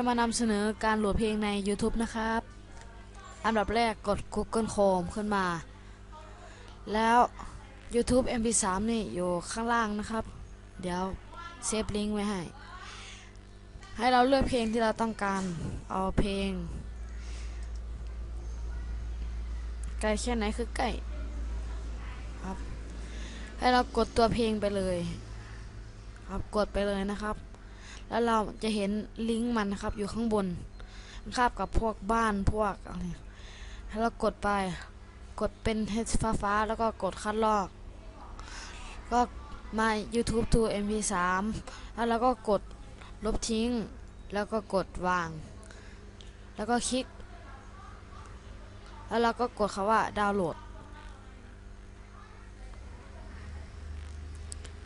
จะมานำเสนอการโหลดเพลงใน YouTube นะครับ อันดับแรกกด Google Chrome ขึ้นมา แล้ว YouTube MP3 นี่อยู่ข้างล่างนะครับ เดี๋ยวเซฟลิงก์ไว้ให้ ให้เราเลือกเพลงที่เราต้องการ เอาเพลง ไกลแค่ไหนคือใกล้ครับ ให้เรากดตัวเพลงไปเลย ครับ กดไปเลยนะครับ แล้วเราจะเห็นลิงก์มันนะครับ อยู่ข้างบนคาบกับพวกบ้านพวกอะไรให้เรากดไป กดเป็นเฮดฟ้าฟ้าแล้วก็กดคัดลอก ก็มา YouTube to MP3 แล้วเราก็กดลบทิ้ง แล้วก็กดวาง แล้วก็คลิก แล้วเราก็กดคำว่าดาวน์โหลด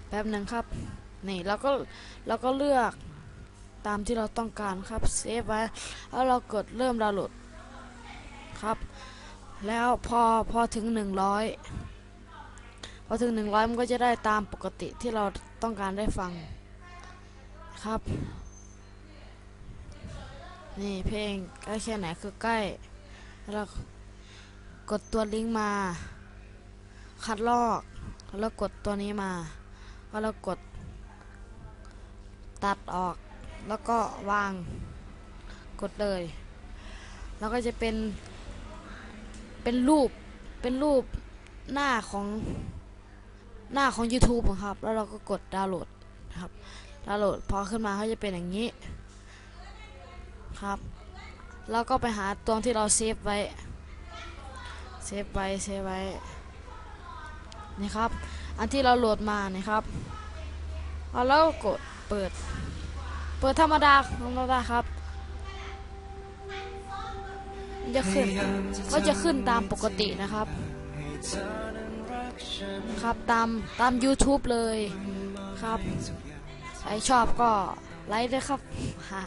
แป๊บหนึ่งครับ นี่เราก็เราก็เลือก ตามที่เราต้องการครับเซฟไว้แล้วเรากดเริ่มดาวน์โหลดครับ แล้วพอพอถึง 100 พอถึง 100 มันก็จะได้ตามปกติที่เราต้องการได้ฟังครับ นี่เพลงใกล้แค่ไหนคือใกล้แล้วเรากดตัวลิงก์มา คัดลอก แล้วกดตัวนี้มาแล้วเรากดตัดออก แล้วก็วางกดเลย แล้วก็จะเป็น เป็นรูปเป็นรูปหน้าของหน้าของ YouTube อะครับ แล้วเราก็กดดาวน์โหลดครับดาวน์โหลดพอขึ้นมาเขาจะเป็นอย่างนี้ครับ แล้วก็ไปหาตัวที่เราเซฟไว้เซฟไว้เซฟไว้นี่ครับ อันที่เราโหลดมานี่ครับเอาแล้วกดเปิด เปิดธรรมดาธรรมดาครับมันจะขึ้นก็จะขึ้นตามปกตินะครับ ครับตามตาม YouTube เลยครับ ใครชอบก็ไลค์ด้วยครับฮะ